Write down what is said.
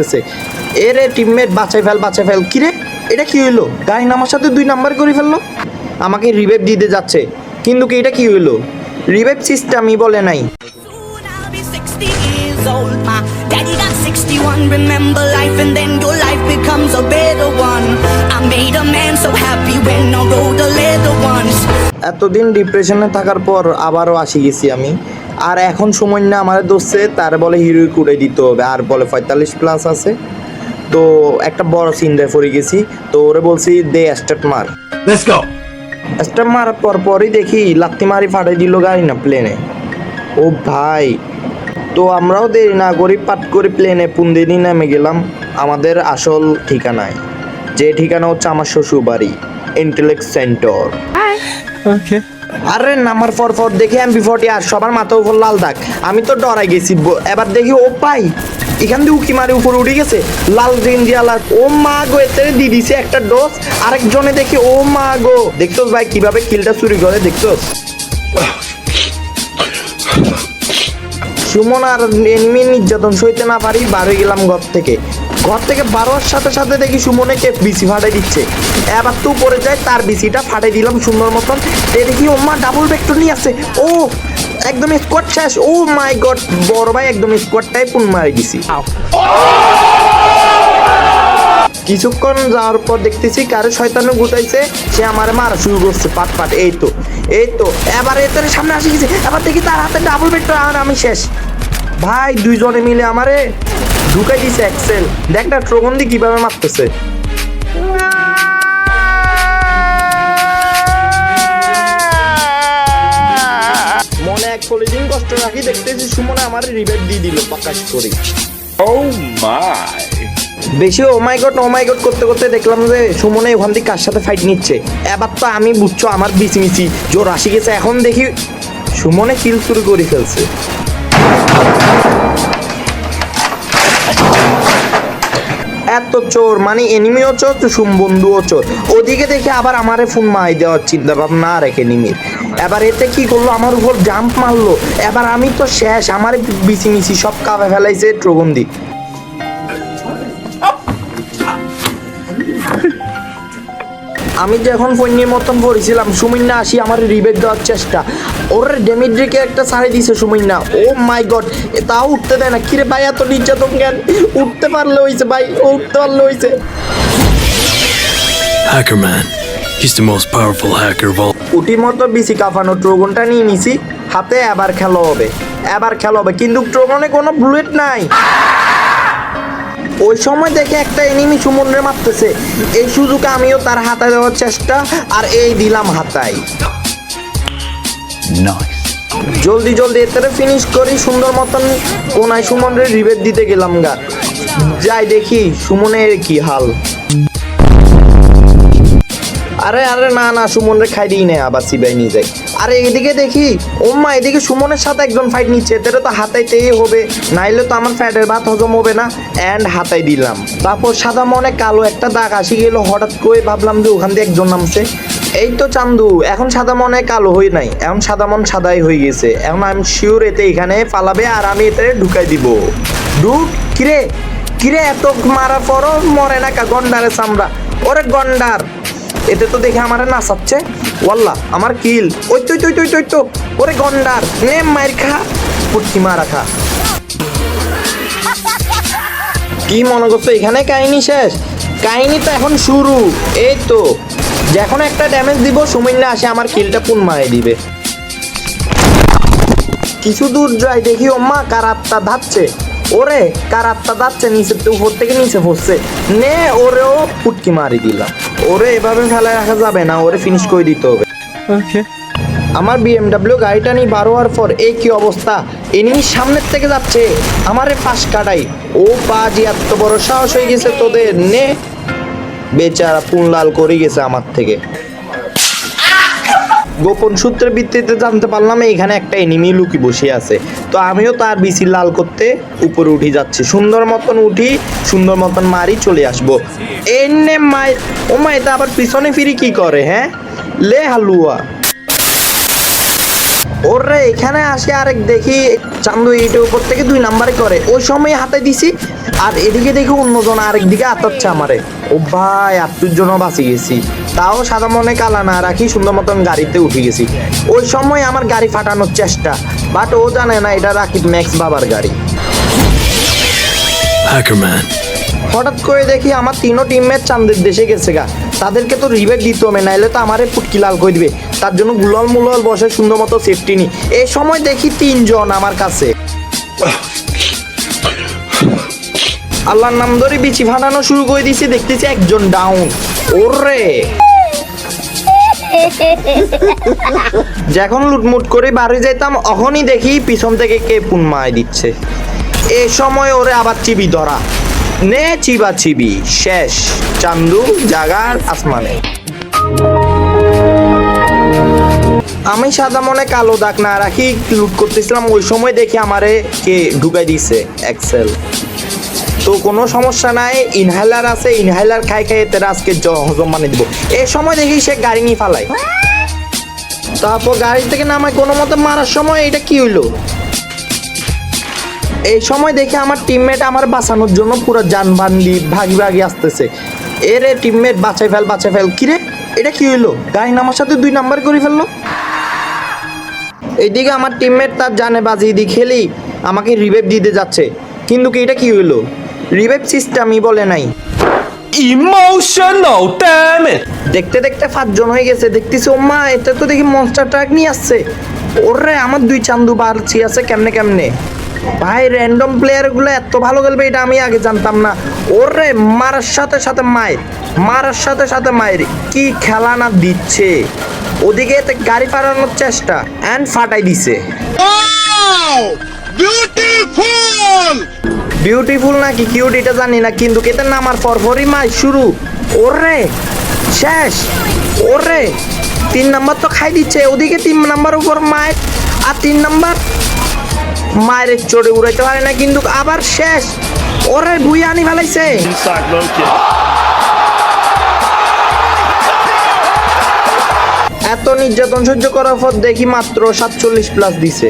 করতেছে। এরে টিমমেট বাঁচাই ফেল বাঁচাই ফেল। কি রে এটা কি হইল? গাড়ি নামার সাথে দুই নাম্বার করে ফেলল? আমাকে রিভেভ দিতে যাচ্ছে। কিন্তু কি এটা কি হইল? রিভেভ সিস্টেমই বলে নাই। এতদিন ডিপ্রেশনে থাকার পর আবারও আসি গেছি আমি। আর এখন সময় না আমাদের দোষে তার বলে হিরোইক উড়ে দিতে হবে আর বলে পঁয়তাল্লিশ প্লাস আছে। তো একটা বড় চিন্তায় পড়ে গেছি তো ওরে বলছি দে স্টার্ট মার. স্টার্ট মারার পর পরই দেখি লাত্তি মারি ফাটাই দিল গাড়ি না প্লেনে ও ভাই তো আমরাও দেরি না করি পাট করে প্লেনে পুন্দিনি নেমে গেলাম। আমাদের আসল ঠিকানায় যে ঠিকানা হচ্ছে আমার শ্বশুর বাড়ি ইন্টেলেক্ট সেন্টার Okay. আরে নামার পর পর দেখি এমপি ফর্টি আর সবার মাথার উপর লাল দাগ। আমি তো ডরাই গেছি এবার দেখি ও পাই। এখান দিয়ে উকি মারি উপরে উঠে গেছে। লাল রেঞ্জি আলার ও মা গো এতে দিয়ে দিছে একটা ডোজ আরেকজনে দেখি, ও মা গো। দেখছোস ভাই, কীভাবে কিলটা চুরি করে দেখছোস সুমন আর এনিমি নির্যাতন সইতে না পারি হয়ে গেলাম ঘর থেকে। ঘর থেকে বারোয়ার সাথে সাথে দেখি সুমনেকে বিসি ফাটাই দিচ্ছে। এবার তো পরে যায় তার বিসিটা ফাটাই দিলাম সুন্দর মতন। এ দেখি ও মা ডাবল ভেক্টর নিয়ে আসছে ও একদম স্কোয়াড শেষ। ও মাই গড বড় ভাই একদম স্কোয়াডটাই পুন মারি দিছি। কিছুক্ষণ যাওয়ার পর দেখতেছি কারও শয়তানে গুটাইছে সে আমার মারা শুরু করছে পাট পাট এই তো এই তো। এবার এদের সামনে আসি গেছে। এবার দেখি তার হাতে ডাবল ভেক্টর আর আমি শেষ। ভাই দুইজনে মিলে আমারে ঢুকাই দিছে এক্সেল দেখ না ট্রগন্দি কীভাবে মারতেছে। মনে এক কলিদিন কষ্ট রাখি দেখতেছি সুমনে আমার রিভাইভ দিয়ে দিল প্রকাশ করে। Oh my. বেশি ও মাই গড ও মাই গড করতে করতে দেখলাম যে সুমনে ওখান থেকে কার সাথে ফাইট নিচ্ছে। এবার তো আমি বুঝছ আমার বিচি মিচি জোর আসি গেছে এখন দেখি সুমনে কিল শুরু করে ফেলছে। এত চোর মানে এনিমিও চোর বন্ধুও চোর। ওদিকে দেখে আবার আমারে ফোন মাই দেওয়ার চিন্তা ভাবনা আর এক নিমির। এবার এতে কি করল? আমার উপর জাম্প মারলো। এবার আমি তো শেষ, আমার বিচি মিচি সব কাপে ফেলাইছে ট্রগন্দি আমি যখন ফৈন্যের মতন পড়েছিলাম সুমিন্না আসি আমার রিবেক দেওয়ার চেষ্টা। ওর ডেমিড্রিকে একটা ছাড়ি দিছে সুমিন্না। ও মাই গড তাও উঠতে দেয় না। কিরে ভাই এত নির্যাতন জ্ঞান উঠতে পারলে হয়েছে ভাই ও উঠতে পারলে হয়েছে Hacker Man. He's the most powerful hacker of all. উটির মতো বিসি কাফানো ট্রোগনটা নিয়ে নিছি। হাতে এবার খেলা হবে এবার খেলা হবে কিন্তু ট্রোগনে কোনো বুলেট নাই। ওই সময় দেখে একটা এনিমি সুমনরে মারতেছে। এই সুযোগে আমিও তার হাতায় দেওয়ার চেষ্টা আর এই দিলাম হাতায়। জলদি জলদি এতে ফিনিশ করি সুন্দর মতন কোনায় সুমনের রিভেট দিতে গেলাম গা। যাই দেখি সুমনের কি হাল। আরে আরে, না না, সুমনের খাই দিই না, আবার সিবাই নিয়ে যাই। আরে, এদিকে দেখি, ওম্মা, এদিকে সুমনের সাথে একজন ফাইট নিচ্ছে এদের তো হাতাইতেই হবে। নাইলে তো আমার ফ্যাটের ভাত হজম হবে না অ্যান্ড হাতাই দিলাম। তারপর সাদা মনে কালো একটা দাগ আসি গেল, হঠাৎ করে ভাবলাম যে ওখান দিয়ে একজন নামছে। এই তো চান্দু, এখন সাদা মনে কালো হই নাই, এখন সাদা মন সাদাই হয়ে গেছে। এখন আমি শিওর এতে এখানে পালাবে, আর আমি এতে ঢুকাই দিব। ঢুক, কিরে? কিরে এত মারা পরও মরে না কা গন্ডারে চামড়া? ওরে গন্ডার! এতে তো দেখে আমার নাচাচ্ছে। ওয়াল্লা, আমার কিল। ওই তো ওই তো ওই তো ওরে গন্ডার নে মায়ের খা, পুটকি মারা খা। কি মনে করছ, এখানে কাহিনী শেষ? কাহিনী তো এখন শুরু। এই তো, যখন একটা ড্যামেজ দিব সুমিন্না আসে আমার কিলটা পুন মারে দিবে। কিছু দূর যাই দেখি, ওম্মা, কার আত্মা ধাচ্ছে ওরে, কার আত্মা ধাচ্ছে নিচে উপর থেকে নিচে পড়ছে। নে, ওরেও পুটকি মারি দিলাম। ওরে এভাবে ফেলায় রাখা যাবে না ওরে ফিনিশ করে দিতে হবে. আমার বিএমডাব্লিউ গাড়িটা নিয়ে বার হওয়ার পর এই কি অবস্থা? এনিমি সামনের থেকে যাচ্ছে। আমারে পাশ কাটাই। ও পা যে এত বড় সাহস হয়ে গেছে তোদের নে। বেচারা পুনলাল করে গেছে আমার থেকে। গোপন সূত্রের ভিত্তিতে জানতে পারলাম এখানে একটা এনিমি লুকি বসে আছে। তো আমিও তার বিসি লাল করতে উপরে উঠে যাচ্ছি। সুন্দর মতন উঠি, সুন্দর মতন মারি চলে আসব। এনে মাই ও তা আবার পিছনে ফিরি কি করে হ্যাঁ? লে হালুয়া। ওরে এখানে আসে আরেক দেখি চান্দু এইটার উপর থেকে দুই নাম্বারে করে। ওই সময় হাতে দিছি আর এদিকে দেখি অন্যজন আরেক দিকে আতাচ্ছে আমারে। ও ভাই আত্মীর জন্য বাঁচি গেছি। তাও সাদা মনে কালা না রাখি সুন্দর মতন গাড়িতে উঠে গেছি। ওই সময় আমার গাড়ি ফাটানোর চেষ্টা বাট ও জানে না এটা রাকিব ম্যাক্স বাবার গাড়ি। হঠাৎ করে দেখি আমার তিনও টিমমেট চান্দের দেশে গেছে গা। তাদেরকে তো রিভেট দিতে হবে, নাইলে তো আমারে পুটকি লাল করে দিবে। তার জন্য গুলল মুলল বসে সুন্দর মতো সেফটি নি। এই সময় দেখি তিনজন আমার কাছে। আল্লাহর নাম ধরে বিচি ফাটানো শুরু করে দিছি, দেখতেছি একজন ডাউন ওরে! যখন লুটমুট করে বাড়ি যাইতাম, অখনই দেখি পিছন থেকে কে পুন পুনমায় দিচ্ছে। এ সময় ওরে আবার চিবি ধরা। নে চিবা চিবি, শেষ। চান্দু, জাগার আসমানে। আমি সাদা মনে কালো দাগ না রাখি লুট করতেছিলাম, ওই সময় দেখি আমারে কে ঢুকাই দিছে এক্সেল তো কোনো সমস্যা নাই ইনহেলার আছে ইনহেলার খাই খাই এতে আজকে হজম মানে দিব। এই সময় দেখি সে গাড়ি নিয়ে ফালাই তারপর গাড়ি থেকে নামায় কোনো মতো মারার সময় এটা কি হইল? এই সময় দেখে আমার টিমমেট আমার বাঁচানোর জন্য পুরো যানবাহন ভাগি ভাগি আসতেছে। এরে টিমমেট বাঁচাই ফেল বাঁচাই ফেল। কিরে? এটা কি হইল? গাড়ি নামার সাথে দুই নাম্বার করে ফেলল? এইদিকে আমার টিমমেট তার জানে বাজি দিয়ে খেলি আমাকে রিভাইভ দিতে যাচ্ছে। কিন্তু কি এটা কি হইল? রিভাইভ সিস্টেমই বলে নাই। Damn it! দেখতে দেখতে পাঁচজন হয়ে গেছে। দেখতেছি ও মা এটা তো দেখি মনস্টার ট্রাক নিয়ে আসছে। ওরে আমার দুই চান্দু বাড়ছি আছে কেমনে কেমনে? ভাই র্যান্ডম প্লেয়ারগুলো এত ভালো খেলবে এটা আমি আগে জানতাম না। ওরে মারার সাথে সাথে মায়ের মারার সাথে সাথে মায়ের কি খেলা না দিচ্ছে? ওদিকে এতে গাড়ি ফাটানোর চেষ্টা অ্যান্ড ফাটাই দিছে। বিউটিফুল নাকি কিউট এটা জানি না কিন্তু কেতে নামার পর পরপরই মাই শুরু। ওরে শেষ। ওরে তিন নাম্বার তো খাই দিচ্ছে ওদিকে তিন নাম্বার উপর মায়ের আর তিন নাম্বার মায়ের চড়ে উড়াইতে পারে না, কিন্তু আবার শেষ। ওরে ভুই আনি ফেলাইছে। এত নির্যাতন সহ্য করার পর দেখি মাত্র সাতচল্লিশ প্লাস দিছে।